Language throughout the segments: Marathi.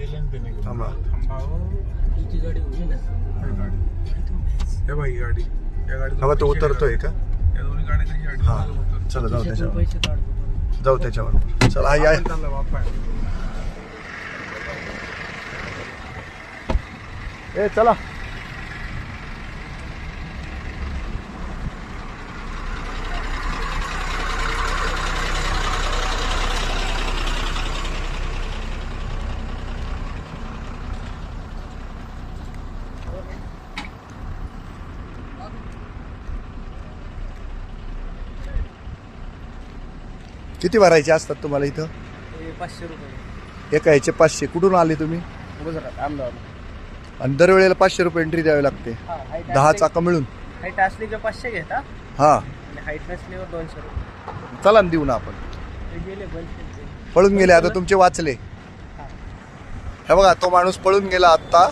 थांबा. हे बाई गाडी. या गाडी हवा तो उतरतोय का या दोन्ही गाडी हा. चला जाऊ त्याच्यावर. जाऊ त्याच्यावर. चला चालला बाप्पा ए चला. किती भरायचे असतात तुम्हाला इथं? पाचशे रुपये. एका ह्याचे पाचशे. कुठून आले तुम्ही? गुजरात अहमदाबाद. आणि दरवेळेला पाचशे रुपये एंट्री द्यावी लागते. दहा चाका मिळून. हाईट असली की पाचशे घेता. हा. आणि हाईट नसल्यावर दोनशे रुपये. चला ना देऊ ना आपण. पळून गेले आता तुमचे वाचले. हे. बघा तो माणूस पळून गेला आत्ता.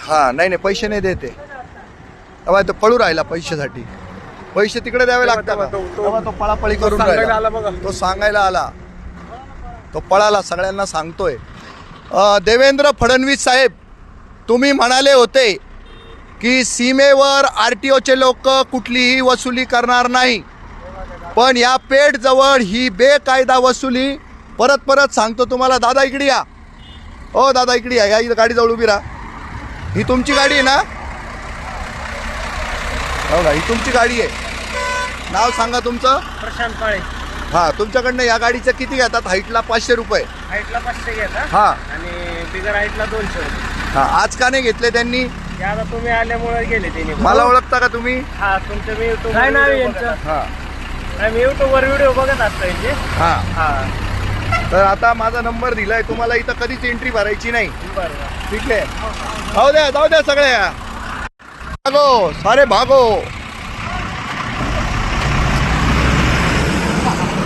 हा नाही नाही पैसे नाही देते. तो पळू राहिला पैशासाठी. पैसे तिकडे द्यावे लागतात. तेव्हा तो पळापळी करून राहिला. तो सांगायला आला. तो पळाला सगळ्यांना सांगतोय. अं, देवेंद्र फडणवीस साहेब तुम्ही म्हणाले होते की सीमेवर आर टी ओचे लोक कुठलीही वसुली करणार नाही. पण या पेठ जवळ ही बेकायदा वसुली परत परत सांगतो तुम्हाला दादा इकडे या. हो दादा इकडे या या इथं गाडीजवळ उभी राहा. ही तुमची गाडी आहे ना? हो ना ही तुमची गाडी आहे. नाव सांगा तुमचं? प्रशांत काळे. हा तुमच्याकडनं या गाडीचं किती घेतात? हाईटला पाचशे रुपये. हाईटला पाचशे घेता हा. आणि बिगर हाईटला दोनशे रुपये हा आज का नाही घेतले त्यांनी? ते आता तुम्ही आल्यामुळे गेले त्यांनी मला ओळखता का तुम्ही? हा तुमचं मी युट्यूब काय नाव यांचं? हा. मी युट्यूबवर व्हिडिओ बघत असतो यांचे. हा. हा. तर आता माझा नंबर दिलाय. तुम्हाला इथं कधीच एंट्री भरायची नाही. बरं. ठीक है जाऊ द्या जाऊ द्या सगळे भागो सारे भागो.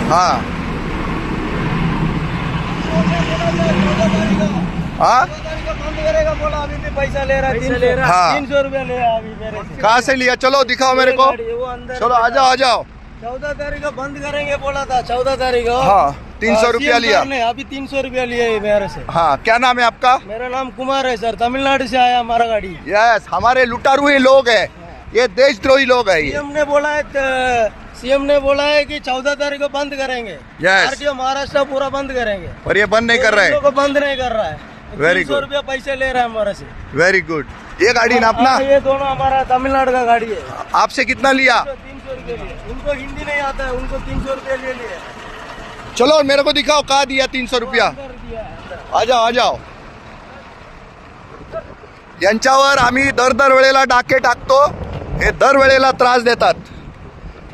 हा। हा? करेगा बोला अभी भी पैसा ले रहा है। तीन हाँ। सौ रुपया ले अभी मेरे से। कहाँ से लिया? चलो दिखाओ मेरे को। वो अंदर चलो आ जाओ आ जाओ। चौदह तारीख को बंद करेंगे बोला था चौदह तारीख को। हाँ तीन सौ रूपया लिया। अभी तीन सौ रूपया लिए है मेरे से। हाँ क्या नाम है आपका? मेरा नाम कुमार है सर तमिलनाडु से आया हमारा गाड़ी। यस हमारे लुटारू ही लोग हैं। ये देशद्रोही लोग हैं ये। सीएम ने बोला है सीएम ने बोला है कि चौदह तारीख को बंद करेंगे. आरटीओ महाराष्ट्र पूरा बंद करेंगे। और ये बंद नहीं कर रहे को बंद नहीं कर रहा है। सौ good. रुपया पैसे ले रहा है हमारे से। वेरी गुड ये गाड़ी ना अपना? हाँ, ये दोनों हमारा तमिलनाडु का गाड़ी है। आपसे कितना लिया? तीन सौ रुपये उनको हिंदी नहीं आता है उनको तीन सौ रुपये ले लिए। चलो मेरे को दिखाओ कहा दिया तीन सौ रुपया? है। आ जाओ आ जाओ। यांच्यावर आम्ही दर दर वेळेला डाके टाकतो. हे दर वेळेला त्रास देतात.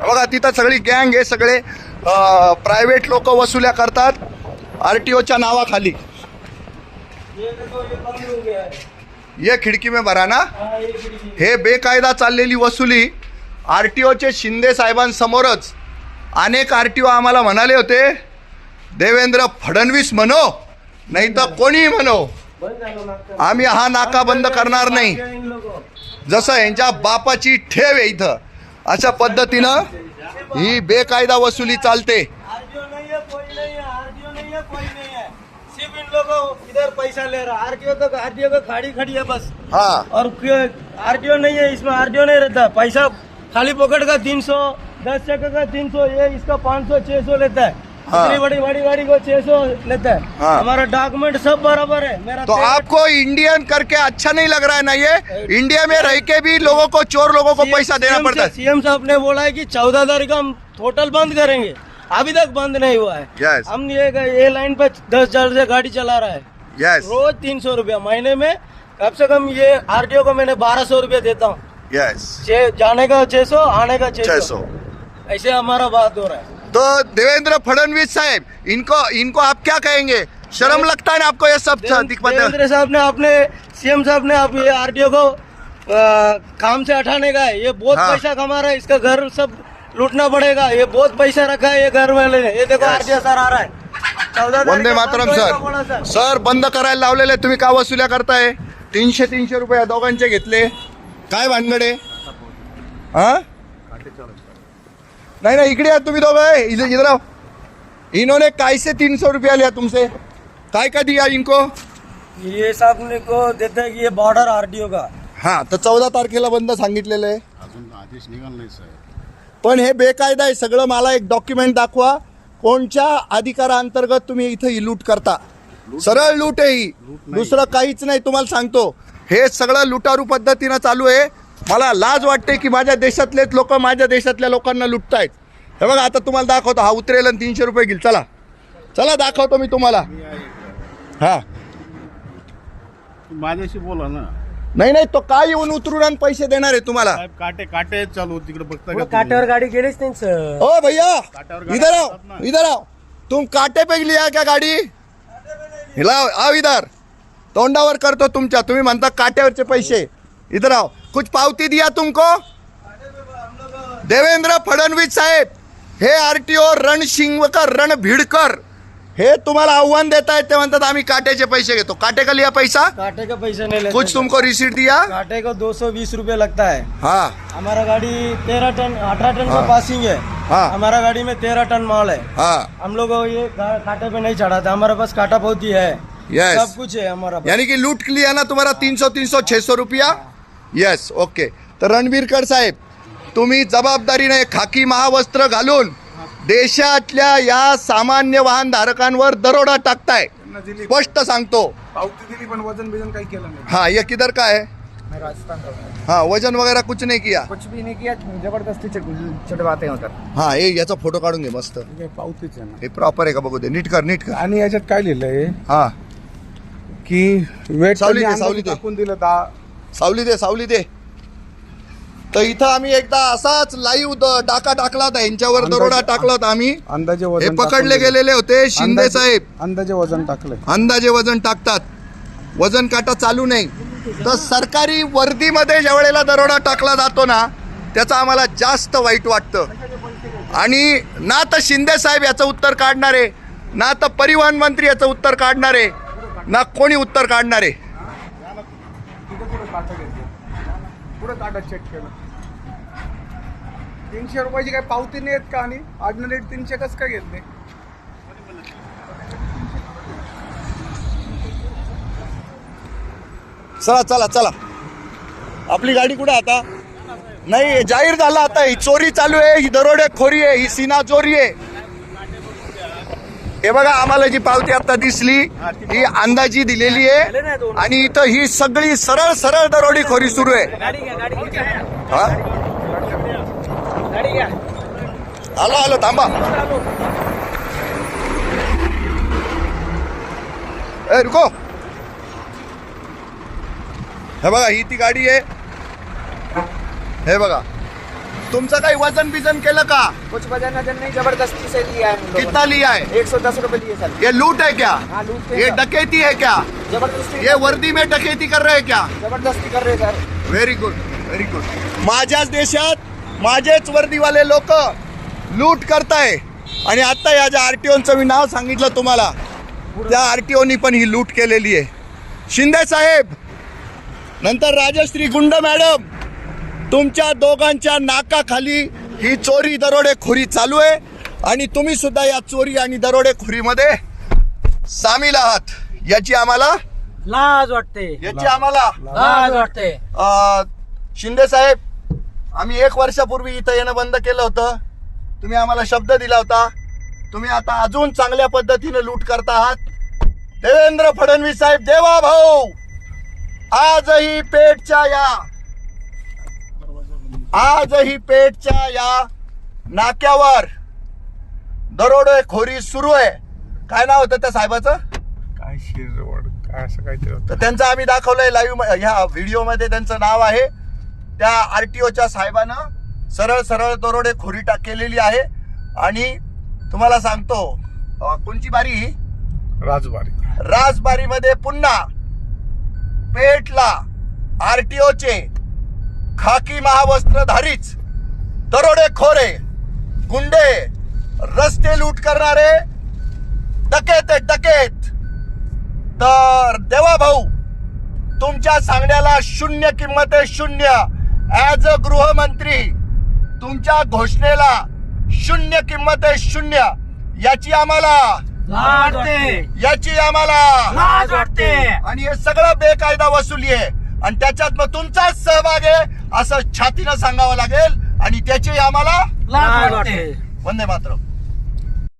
बघा तिथं सगळी गँग हे सगळे प्रायव्हेट लोक वसुल्या करतात आर टी ओच्या नावाखाली. ये खिडकी में भरा ना. हे बेकायदा चाललेली वसुली आर टी ओचे शिंदे साहेबांसमोरच अनेक आर टी ओ आम्हाला म्हणाले होते देवेंद्र फडणवीस म्हणो नाही तर कोणीही म्हणो. आम्ही हा नाका बंद करणार नाही. जसं यांच्या बापाची ठेव आहे इथं अशा पद्धतीनं ही बेकायदा वसुली चालते. इधर पैसा ले रहा आरटीओ तो आरटीओ का खाड़ी खड़ी है बस. हा। और आरटीओ नहीं है इसमें आरटीओ नहीं रहता। पैसा खाली पकड़ का तीन सौ दस चक्कर का तीन सौ ये इसका पाँच सौ छह सौ लेता हाँ। इतनी बड़ी बड़ी गाड़ी को छह सौ लेता है। हाँ। हमारा डॉक्यूमेंट सब बराबर है मेरा तो आपको इंडियन करके अच्छा नहीं लग रहा है ना ये? इंडिया में रह के भी लोगों को चोर लोगों को पैसा देना पड़ता है। सीएम साहब ने बोला है कि चौदह तारीख हम टोटल बंद करेंगे। अभी तक बंद नहीं हुआ है। यस हम ये ये लाइन पे दस हज़ार से गाड़ी चला रहा है। यस रोज तीन सौ रूपया महीने में। कम से कम ये आरटीओ को मैंने बारह सौ रूपया देता हूँ। छः जाने का छह सौ आने का छह सौ। ऐसे हमारा बात हो रहा है। तो देवेंद्र फडणवीस साहब इनको इनको आप क्या कहेंगे? शर्म लगता है ना आपको ये सब देवेंद्र साहब ने अपने सीएम साहब ने अब ये आरटीओ को अ, काम से हटाने का है। ये बहुत हाँ। पैसा कमा रहा है इसका घर सब लूटना पड़ेगा। ये बहुत पैसा रखा है ये घर वाले ने। ये देखो. आरटीओ सर आ रहा है। वंदे मातरम सर। सर। बंद करायला लावलेले तुम्ही का वसुल्या करताय? तीनशे तीनशे रुपये दोघांचे घेतले. काय भानगडे? हा? नहीं नहीं इकडे या तुम्ही दोघं इधर इधर आओ इन्होंने कैसे तीन सौ रुपया लिया तुमसे काय का दिया इनको? ये साहब को देते हैं कि ये बॉर्डर आरटीओ का. हा तर चौदा तारखेला बंद सांगितलेलं आहे. अजून आदेश निघाला नाही साहेब. पण हे बेकायदा आहे सगळं मला एक डॉक्युमेंट दाखवा. कोणत्या अधिकाराअंतर्गत तुम्ही इथं ही लूट करता? सरळ लूट आहे ही. दुसरं काहीच नाही तुम्हाला सांगतो. हे सगळं लुटारू पद्धतीनं चालू आहे. मला लाज वाटते की माझ्या देशातलेच लोक माझ्या देशातल्या लोकांना लुटतायत. हे बघा आता तुम्हाला दाखवतो. हा उतरेल आणि तीनशे रुपये घेईल. चला. चला दाखवतो मी तुम्हाला. हा. माझ्याशी बोला ना. नाही नाही तो काय येऊन उतरून आणि पैसे देणार आहे तुम्हाला? साहेब काटे काटे चालू तिकडे बघता? काट्यावर गाडी गेलीच नाही सर. ओ भैया काट्यावर इधर असतात ना. इधर आओ. तुम काटे पे लिया क्या गाडी? हिलाव आओ इधर. तोंडावर करतो तुमच्या. तुम्ही म्हणता काट्यावरचे पैसे. इधर आओ. कुछ पावती दिया तुमको? देवेंद्र फडणवीस साहेब हे आरटीओ रणशिंगकर रणभिडकर हे तुम्हाला आव्हान देत आहेत ते म्हणतात आम्ही काट्याचे पैसे घेतो. काटे का लिया पैसा. काटे का पैसा नहीं लेते. कुछ। तुमको रिसीट दिया. काटे को दो सौ बीस रूपए लगता है. हाँ हमारा गाड़ी तेरह टन अठारह टन हाँ। का पासिंग है. हाँ। हमारा गाड़ी में तेरह टन माल है हाँ. हम लोग को ये का- काटे पे नहीं चढ़ाते. हमारे पास काटा बहुत ही. है Yes. सब कुछ है हमारा पास. यानी कि लूट लिया ना तुम्हाला तीन सौ तीन सौ छः सौ रुपया? येस ओके तर रणबीरकर साहेब तुम्ही जबाबदारीने खाकी महावस्त्र घालून देशातल्या या सामान्य वाहन धारकांवर दरोडा टाकताय. स्पष्ट सांगतो. पावती दिली पण वजन बिजन काही केलं नाही. हाँ ये किधर का है? मैं राजस्थान का हूँ। हाँ वजन वगैरह कुछ नहीं किया? कुछ भी नहीं किया जबरदस्ती चढ़- चढ़वाते हैं उधर। हाँ ये याचा फोटो काढून घे मस्त. हे पावतीच आहे ना. हे प्रॉपर आहे का बघू दे. नीट कर नीट कर. आणि याच्यात काय लिहिलंय? हा. की वेट सावली दे, सावली दे. टाकून दिलं दहा सावली दे सावली दे. तर इथं आम्ही एकदा असाच लाईव्ह डाका टाकला होता यांच्यावर दरोडा टाकला होता आम्ही. अंदाजे हे वजन पकडले टाकून. गेलेले होते शिंदे अंदाजे- साहेब. अंदाजे वजन टाकलंय अंदाजे वजन टाकतात. वजन काटा चालू नाही. तर सरकारी वर्दीमध्ये ज्या वेळेला दरोडा टाकला जातो ना त्याचं आम्हाला जास्त वाईट वाटतं. आणि ना तर शिंदे साहेब याचं उत्तर काढणारे ना तर परिवहन मंत्री याचं उत्तर काढणारे ना कोणी उत्तर काढणारे तिथे कुठं काटा पुढं कुठं चेक केलं. तीनशे रुपयाची काही पावती नाही आहेत का आणि ऑर्डिनरी तीनशे कसं काय घेत नाही चला चला चला. आपली गाडी कुठे आता? नाही जाहीर झालं आता. ही चोरी चालू आहे ही दरोडेखोरी आहे ही सीना चोरी आहे. हे बघा आम्हाला जी पावती आता दिसली ही अंदाजी दिलेली आहे. आणि इथं ही सगळी सरळ सरळ दरोडेखोरी सुरू आहे. हा? आलो आलो थांबा. ए रुको. हे बघा ही ती गाडी आहे. हे बघा. तुमचं काही वजन बिजन केलं का? कुछ वजन वजन नहीं जबरदस्ती से लिया है हम लोगों कितना लिया है? ने एक सौ दस रुपए लिए सर। ये लूट है क्या? हाँ लूट ये सर। डकैती है क्या? जबरदस्ती। ये वर्दी में डकैती कर रहे हैं क्या? जबरदस्ती कर रहे sir. Very good very good माझ्याच देशात माझेच वर्दीवाले लोक लूट करताय. आणि आता या ज्या आरटीओचं मी नाव सांगितलं तुम्हाला त्या आरटीओनी पण ही लूट केलेली आहे. शिंदे साहेब नंतर राजश्री गुंड मॅडम तुमच्या दोघांच्या नाकाखाली ही चोरी दरोडेखोरी चालू आहे. आणि तुम्ही सुद्धा या चोरी आणि दरोडेखोरीमध्ये सामील आहात. याची आम्हाला लाज वाटते. याची आम्हाला लाज वाटते. अ, शिंदे साहेब आम्ही एक वर्षापूर्वी इथं येणं बंद केलं होतं. तुम्ही आम्हाला शब्द दिला होता. तुम्ही आता अजून चांगल्या पद्धतीने लूट करता आहात. देवेंद्र फडणवीस साहेब देवा भाऊ! आजही पेठच्या या आजही पेठच्या या नाक्यावर दरोडेखोरी सुरू आहे काय नाव होतं त्या साहेबाचं? काय शिरवड काय असं काहीतरी होतं. तर त्यांचं आम्ही दाखवलंय लाईव्ह ह्या व्हिडिओमध्ये त्यांचं नाव आहे. त्या आर टी ओच्या साहेबानं सरळ सरळ दरोडे खोरी टाक केलेली आहे. आणि तुम्हाला सांगतो कोणची बारी ही? राजबारी. राजबारीमध्ये पुन्हा पेटला आरटीओचे खाकी महावस्त्रधारीच दरोडेखोरे गुंडे रस्ते लूट करणारे डकेत डकेत. तर देवा भाऊ तुमच्या सांगण्याला शून्य किंमत आहे शून्य. ऍज अ गृहमंत्री तुमच्या घोषणेला शून्य किंमत आहे शून्य. याची आम्हाला याची आम्हाला लाज वाटते. आणि हे सगळं बेकायदा वसुली आहे. आणि त्याच्यात मग तुमचाच सहभाग आहे. असं छातीनं सांगावं लागेल आणि त्याची आम्हाला लाज वाटते. वंदे मातरम.